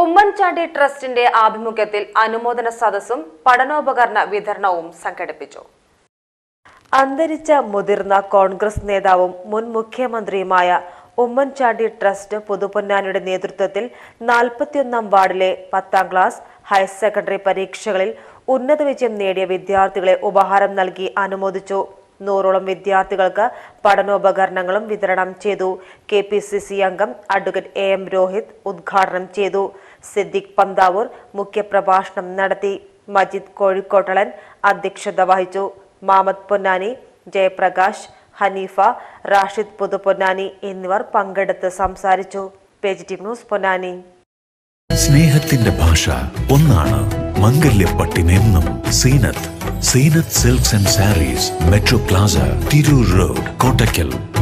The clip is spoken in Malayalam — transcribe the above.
ഉമ്മൻചാണ്ടി ട്രസ്റ്റിന്റെ ആഭിമുഖ്യത്തിൽ അനുമോദന സദസ്സും പഠനോപകരണ വിതരണവും സംഘടിപ്പിച്ചു. അന്തരിച്ച മുതിർന്ന കോൺഗ്രസ് നേതാവും മുൻ മുഖ്യമന്ത്രിയുമായ ഉമ്മൻചാണ്ടി ട്രസ്റ്റ് പുതുപൊന്നാനിയുടെ നേതൃത്വത്തിൽ നാൽപ്പത്തിയൊന്നാം വാർഡിലെ പത്താം ക്ലാസ് ഹയർ സെക്കൻഡറി പരീക്ഷകളിൽ ഉന്നത വിജയം നേടിയ വിദ്യാർത്ഥികളെ ഉപഹാരം നൽകി അനുമോദിച്ചു. നൂറോളം വിദ്യാർത്ഥികൾക്ക് പഠനോപകരണങ്ങളും വിതരണം ചെയ്തു. കെ അംഗം അഡ്വക്കേറ്റ് എ എം രോഹിത് ഉദ്ഘാടനം ചെയ്തു. സിദ്ദിഖ് പന്താവൂർ മുഖ്യപ്രഭാഷണം നടത്തി. മജിദ് കോഴിക്കോട്ടളൻ അധ്യക്ഷത വഹിച്ചു. മാമത് പൊന്നാനി ജയപ്രകാശ് ഹനീഫ റാഷിദ് പുതുപൊന്നാനി എന്നിവർ പങ്കെടുത്ത് സംസാരിച്ചു. ന്യൂസ് പൊന്നാനി. സ്നേഹത്തിന്റെ ഭാഷ ഒന്നാണ്. മംഗല്യപ്പട്ടിനെന്നും Zeenath. Zeenath silks and sarees metro plaza Tirur road Kottakkal.